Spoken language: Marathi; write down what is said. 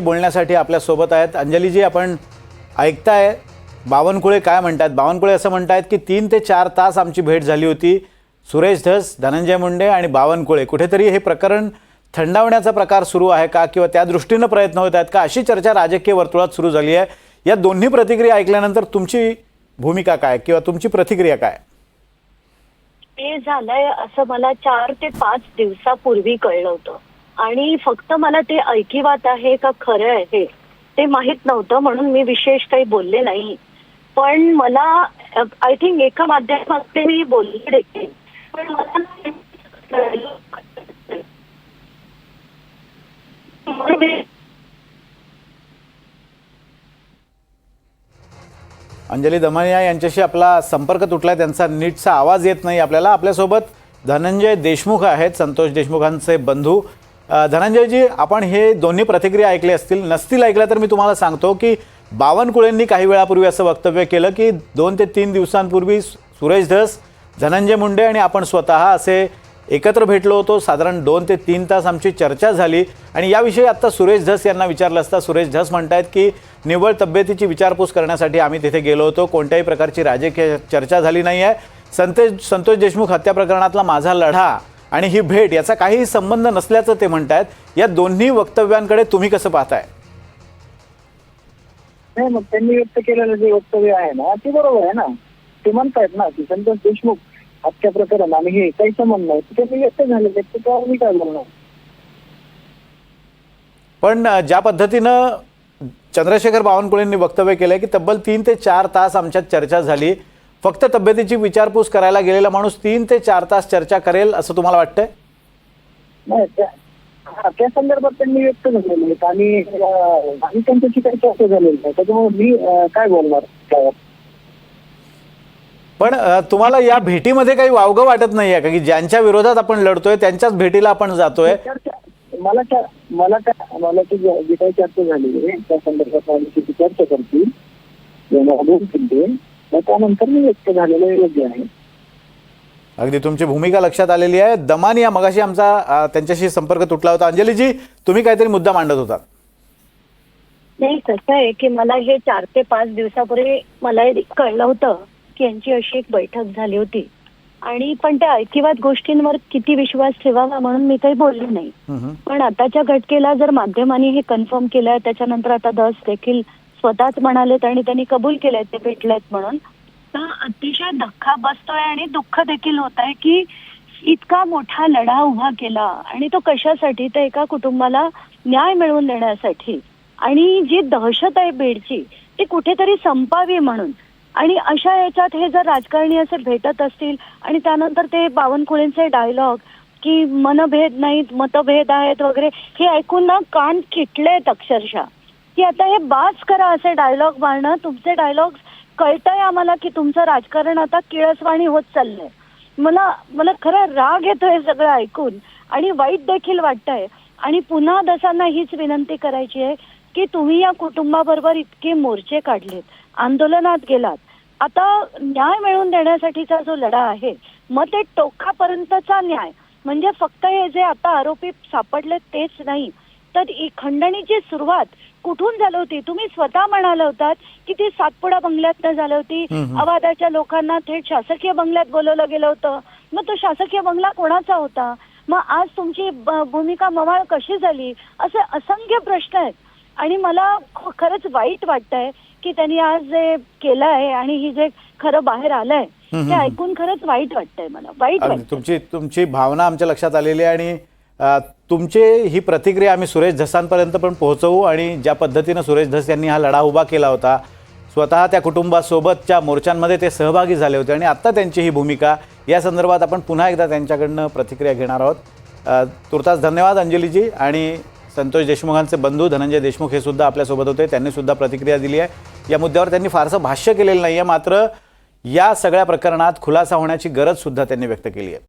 बोलण्यासाठी आपल्यासोबत आहेत. अंजलीजी आपण ऐकताय. बावनकुळे काय म्हणतात? बावनकुळे असं म्हणतायत की तीन ते चार तास आमची भेट झाली होती. सुरेश धस धनंजय मुंडे आणि बावनकुळे. कुठेतरी हे प्रकरण थंडावण्याचा प्रकार सुरू आहे का किंवा त्या दृष्टीनं प्रयत्न होत आहेत का? अशी चर्चा राजकीय वर्तुळात सुरू झाली आहे. या दोन्ही प्रतिक्रिया ऐकल्यानंतर तुमची भूमिका काय किंवा तुमची प्रतिक्रिया काय? ते झालंय असं मला चार ते पाच दिवसापूर्वी कळलं होतं. आणि फक्त मला ते ऐकिवात आहे का खरं आहे ते माहीत नव्हतं म्हणून मी विशेष काही बोलले नाही. पण मला आय थिंक एका माध्यमात मी बोलले देखील. पण मला मी- अंजली दमानिया यांच्याशी आपला संपर्क तुटला त्यांचा नीटचा आवाज येत नाही आपल्याला. आपल्यासोबत धनंजय देशमुख आहेत संतोष देशमुखांचे बंधू. धनंजयजी आपण हे दोन्ही प्रतिक्रिया ऐकले असतील नसतील ऐकल्या तर मी तुम्हाला सांगतो की बावनकुळेंनी काही वेळापूर्वी असं वक्तव्य केलं की दोन ते तीन दिवसांपूर्वी सुरेश धस धनंजय मुंडे आणि आपण स्वतः असे एकत्र भेटलो होतो. साधारण दोन ते तीन तास आमची चर्चा झाली आणि याविषयी आत्ता सुरेश धस यांना विचारलं असता सुरेश धस म्हणतायत की निव्वळ तब्येतीची विचारपूस करण्यासाठी आम्ही तिथे गेलो होतो. कोणत्याही प्रकारची राजकीय चर्चा झाली नाही आहे संतोष संतोष देशमुख हत्या प्रकरणातला माझा लढा आणि ही भेट याचा काहीही संबंध नसल्याचं ते म्हणतायत. या दोन्ही वक्तव्यांकडे तुम्ही कसं पाहताय? नाही मग त्यांनी व्यक्त केलेलं जे वक्तव्य आहे ना ते बरोबर आहे ना. ते म्हणतायत ना की संतोष देशमुख हत्या प्रकरण आणि हे काही संबंध नाही. ते त्यांनी व्यक्त झालेले आहेत, त्याच्यावर मी काय बोलणार? पण ज्या पद्धतीनं चंद्रशेखर बावनकुळेंनी वक्तव्य केलं की तब्बल तीन ते चार तास आमच्यात चर्चा झाली. फक्त तब्येतीची विचारपूस करायला गेलेला माणूस तीन ते चार तास चर्चा करेल असं तुम्हाला वाटतंय? नाही त्या संदर्भात त्यांनी व्यक्त झालेले आहेत आणि त्यांच्याशी काही चर्चा झालेली नाही. त्याच्यामुळे मी काय बोलणार त्यावर? पण तुम्हाला या भेटीमध्ये काही वावगं वाटत नाही आहे का? की ज्यांच्या विरोधात आपण लढतोय त्यांच्याच भेटीला आपण जातोय? मला त्या मला त्या मला ती जी काही चर्चा झाली आहे त्या संदर्भात चर्चा करतील. मग त्यानंतर मी व्यक्त झालेलं योग्य आहे. अगदी तुमची भूमिका लक्षात आलेली आहे. दमानी या मगाशी आमचा त्यांच्याशी संपर्क तुटला होता. अंजलीजी तुम्ही काहीतरी मुद्दा मांडत होता. नाही कसं आहे की मला हे चार ते पाच दिवसापूर्वी मला कळलं होतं की यांची अशी एक बैठक झाली होती. आणि पण त्या ऐकिवात गोष्टींवर किती विश्वास ठेवावा म्हणून मी काही बोलली नाही. पण आताच्या घटकेला जर माध्यमांनी हे कन्फर्म केलंय त्याच्यानंतर आता दस देखील स्वतःच म्हणालेत आणि त्यांनी कबूल केलंय ते भेटलेत म्हणून. तर अतिशय धक्का बसतोय आणि दुःख देखील होत आहे की इतका मोठा लढा उभा केला आणि तो कशासाठी? तर एका कुटुंबाला न्याय मिळवून देण्यासाठी. आणि जी दहशत आहे बीडची ती कुठेतरी संपावी म्हणून. आणि अशा याच्यात हे जर राजकारणी असे भेटत असतील आणि त्यानंतर ते बावनकुळेंचे डायलॉग की मनभेद नाहीत मतभेद आहेत वगैरे हे ऐकून ना कान किटलेत अक्षरशः. की आता हे बास करा असे डायलॉग मारणं. तुमचे डायलॉग कळतंय आम्हाला की तुमचं राजकारण आता किळसवाणी होत चाललंय. मला मला खरं राग येतोय सगळं ऐकून. आणि वाईट देखील वाटतंय. आणि पुन्हा दसांना हीच विनंती करायची आहे की तुम्ही या कुटुंबाबरोबर इतके मोर्चे काढलेत. आंदोलनात गेलात. आता न्याय मिळवून देण्यासाठीचा जो लढा आहे मग ते टोकापर्यंतचा न्याय. म्हणजे फक्त हे जे आता आरोपी सापडले तेच नाही तर ही खंडणीची सुरुवात कुठून झाली होती? तुम्ही स्वतः म्हणाला होतात की ती सातपुडा बंगल्यात झाली होती. अवादाच्या लोकांना थेट शासकीय बंगल्यात बोलवलं गेलं होतं. मग तो शासकीय बंगला कोणाचा होता? मग आज तुमची भूमिका मवाळ कशी झाली? असे असंख्य प्रश्न आहेत. आणि मला खरंच वाईट वाटतंय की त्यांनी आज जे केलं आहे आणि ही जे खरं बाहेर आलंय ते. ऐकून खरंच वाईट वाटतंय मला. वाईट तुमची तुमची भावना आमच्या लक्षात आलेली आहे आणि तुमचे ही प्रतिक्रिया आम्ही सुरेश धसांपर्यंत पण पोहोचवू आणि ज्या पद्धतीनं सुरेश धस यांनी हा लढा उभा केला होता स्वतः त्या कुटुंबासोबतच्या मोर्चांमध्ये ते सहभागी झाले होते आणि आत्ता त्यांची ही भूमिका या संदर्भात आपण पुन्हा एकदा त्यांच्याकडनं प्रतिक्रिया घेणार आहोत. तुर्तास धन्यवाद अंजलीजी आणि संतोष देशमुखांचे बंधू धनंजय देशमुख हे सुद्धा आपल्यासोबत होते त्यांनी सुद्धा प्रतिक्रिया दिली आहे. या मुद्द्यावर त्यांनी फारसं भाष्य केलेलं नाही आहे मात्र या सगळ्या प्रकरणात खुलासा होण्याची गरजसुद्धा त्यांनी व्यक्त केली आहे.